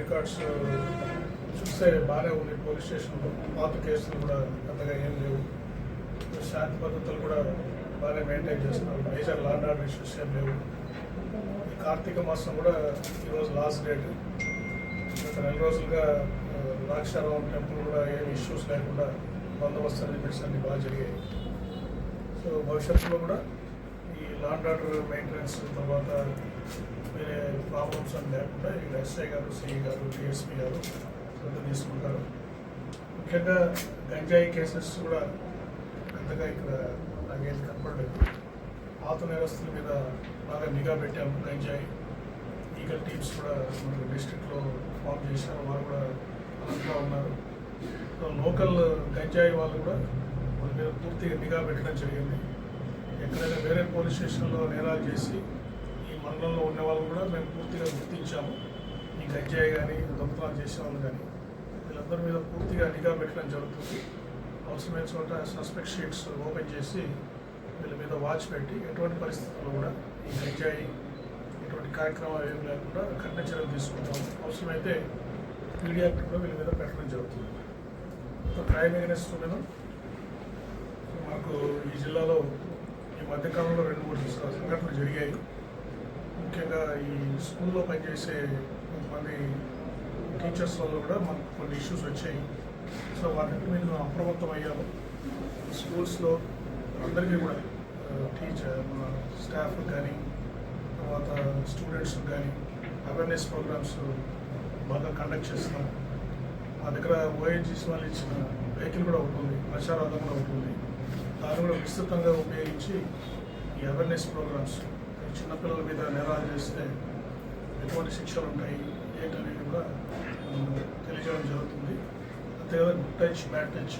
Records చూస్తే బాగానే ఉంది. పోలీస్ స్టేషన్లో పాత కేసులు కూడా అంతగా ఏం లేవు. శాంతి పద్ధతులు కూడా బాగానే మెయింటైన్ చేస్తున్నారు. మేజర్ లాండ్ ఆర్డర్ ఇష్యూస్ ఏం లేవు. ఈ కార్తీక మాసం కూడా ఈరోజు లాస్ట్ డేట్ గత నెల రోజులుగా ద్రాక్షారామం టెంపుల్ కూడా ఏం ఇష్యూస్ లేకుండా బందోబస్తు అరేంజ్మెంట్స్ అన్ని బాగా జరిగాయి. సో భవిష్యత్తులో కూడా ఈ లాండ్ ఆర్డర్ మెయింటెనెన్స్ తర్వాత వేరే ప్రాబ్లమ్స్ అని లేకుండా ఇక్కడ ఎస్ఐ గారు సిఐ గారు డిఎస్పీ గారు శ్రద్ధ తీసుకుంటారు ముఖ్యంగా గంజాయి కేసెస్ కూడా పెద్దగా ఇక్కడ నాకేం కనపడలేదు. పాత నేరస్తుల మీద బాగా నిఘా పెట్టాము. గంజాయి ఈగల్ టీమ్స్ కూడా మనకు డిస్ట్రిక్ట్లో ఫామ్ చేశారు. వారు కూడా అనంతగా ఉన్నారు. లోకల్ గంజాయి వాళ్ళు కూడా వాళ్ళ మీద పూర్తిగా నిఘా పెట్టడం జరిగింది. ఎక్కడైనా వేరే పోలీస్ స్టేషన్లో నేరాలు చేసి మండలంలో ఉన్న వాళ్ళు కూడా మేము పూర్తిగా గుర్తించాము. ఈ గంజాయి కానీ దొంగతనాలు చేసే వాళ్ళు కానీ వీళ్ళందరి మీద పూర్తిగా నిఘా పెట్టడం జరుగుతుంది. అవసరమైన చోట సస్పెక్ట్ షీట్స్ ఓపెన్ చేసి వీళ్ళ మీద వాచ్ పెట్టి ఎటువంటి పరిస్థితుల్లో కూడా ఈ గంజాయి ఎటువంటి కార్యక్రమాలు ఏం లేకుండా కఠిన చర్యలు తీసుకుంటాం అవసరమైతే పీడియా కూడా వీళ్ళ మీద పెట్టడం జరుగుతుంది. క్రైమ్ అగెనెస్ట్ మీద మాకు ఈ జిల్లాలో ఈ మధ్యకాలంలో రెండు మూడు సంఘటనలు జరిగాయి. ముఖ్యంగా ఈ స్కూల్లో పనిచేసే కొంతమంది టీచర్స్ వల్ల కూడా మనకు కొన్ని ఇష్యూస్ వచ్చాయి. సో వాటికి మేము అప్రమత్తం అయ్యాము. స్కూల్స్లో అందరికీ కూడా టీచర్ మన స్టాఫ్ కానీ తర్వాత స్టూడెంట్స్ కానీ అవేర్నెస్ ప్రోగ్రామ్స్ బాగా కండక్ట్ చేస్తున్నాం మా దగ్గర ఓఎన్జీస్ వాళ్ళు ఇచ్చిన వెహికల్ కూడా ఉంటుంది ప్రచారార్థం కూడా ఉంటుంది దాన్ని కూడా విస్తృతంగా ఉపయోగించి ఈ అవేర్నెస్ ప్రోగ్రామ్స్ చిన్నపిల్లల మీద నేరాలు చేస్తే ఎటువంటి శిక్షలు ఉంటాయి ఏంటనేది కూడా తెలియజేయడం జరుగుతుంది. అంతేకాదు గుడ్ టచ్ బ్యాడ్ టచ్.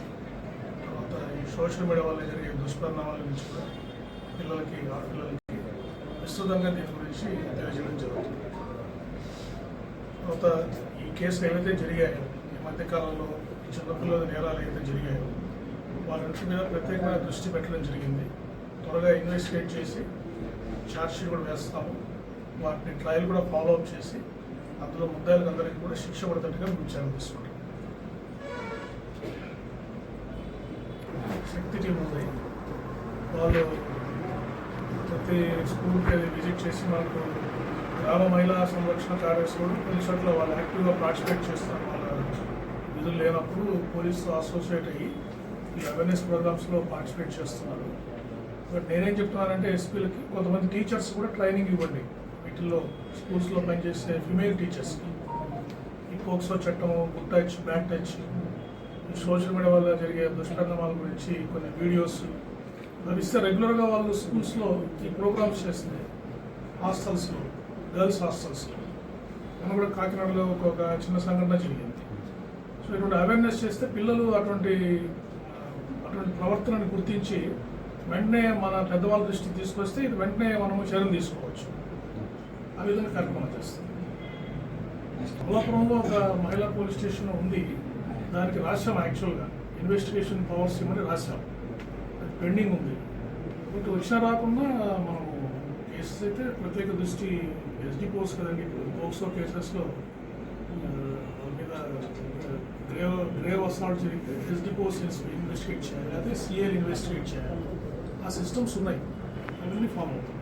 తర్వాత ఈ సోషల్ మీడియా వల్ల జరిగే దుష్పరిణామాల గురించి కూడా పిల్లలకి ఆడపిల్లలకి విస్తృతంగా దీని గురించి తెలియజేయడం జరుగుతుంది. తర్వాత ఈ కేసులు ఏవైతే జరిగాయో ఈ మధ్యకాలంలో ఈ చిన్నపిల్లల నేరాలు ఏవైతే జరిగాయో వాటి మీద ప్రత్యేకమైన దృష్టి పెట్టడం జరిగింది. త్వరగా ఇన్వెస్టిగేట్ చేసి ఛార్జ్షీట్ కూడా వేస్తాము. వాటిని ట్రయల్ కూడా ఫాలో అప్ చేసి అందులో ముద్దాయిలకు అందరికీ కూడా శిక్ష పడతట్టుగా మేము చర్యలు తీసుకుంటాం. శక్తి టీం ఉంది. వాళ్ళు ప్రతి స్కూల్కి వెళ్ళి విజిట్ చేసి మనకు గ్రామ మహిళా సంరక్షణ కార్యక్రమం కొన్ని చోట్ల వాళ్ళు యాక్టివ్గా పార్టిసిపేట్ చేస్తారు వాళ్ళ విధులు లేనప్పుడు పోలీసుతో అసోసియేట్ అయ్యి ఈ అవేర్నెస్ ప్రోగ్రామ్స్లో పార్టిసిపేట్ చేస్తున్నారు. నేనేం చెప్తున్నానంటే ఎస్పీలకి కొంతమంది టీచర్స్ కూడా ట్రైనింగ్ ఇవ్వండి. వీటిల్లో స్కూల్స్లో పనిచేసే ఫిమేల్ టీచర్స్కి. ఈ పోక్సో చట్టం good touch bad touch social media వల్ల జరిగే దుష్పరిణామాల గురించి కొన్ని వీడియోస్. అవి ఇస్తే రెగ్యులర్గా వాళ్ళు స్కూల్స్లో ఈ ప్రోగ్రామ్స్ చేస్తుంది హాస్టల్స్లో గర్ల్స్ హాస్టల్స్లో. మనం కూడా కాకినాడలో ఒక చిన్న సంఘటన జరిగింది. సో ఇటువంటి అవేర్నెస్ చేస్తే పిల్లలు అటువంటి అటువంటి ప్రవర్తనను గుర్తించి వెంటనే మన పెద్దవాళ్ళ దృష్టికి తీసుకొస్తే ఇది వెంటనే మనము చర్యలు తీసుకోవచ్చు. ఆ విధంగా కార్యక్రమం చేస్తుంది. అమలాపురంలో ఒక మహిళా పోలీస్ స్టేషన్ ఉంది. దానికి రాశాం యాక్చువల్గా. ఇన్వెస్టిగేషన్ పవర్స్ ఇవ్వమని రాశాం. అది పెండింగ్ ఉంది. ఇటు వచ్చినా రాకుండా మనము కేసెస్ అయితే ప్రత్యేక దృష్టి ఎస్డి పోస్ కదండి. పోక్సో కేసెస్లో మీద గ్రేవ్ గ్రేవ్ అసాల్ట్ జరిగితే ఎస్డి పోస్ ఇన్వెస్టిగేట్ చేయాలి అయితే సిఎల్ ఇన్వెస్టిగేట్ చేయాలి. ఆ సిస్టమ్స్ ఉన్నాయి అవన్నీ ఫామ్ అవుతాయి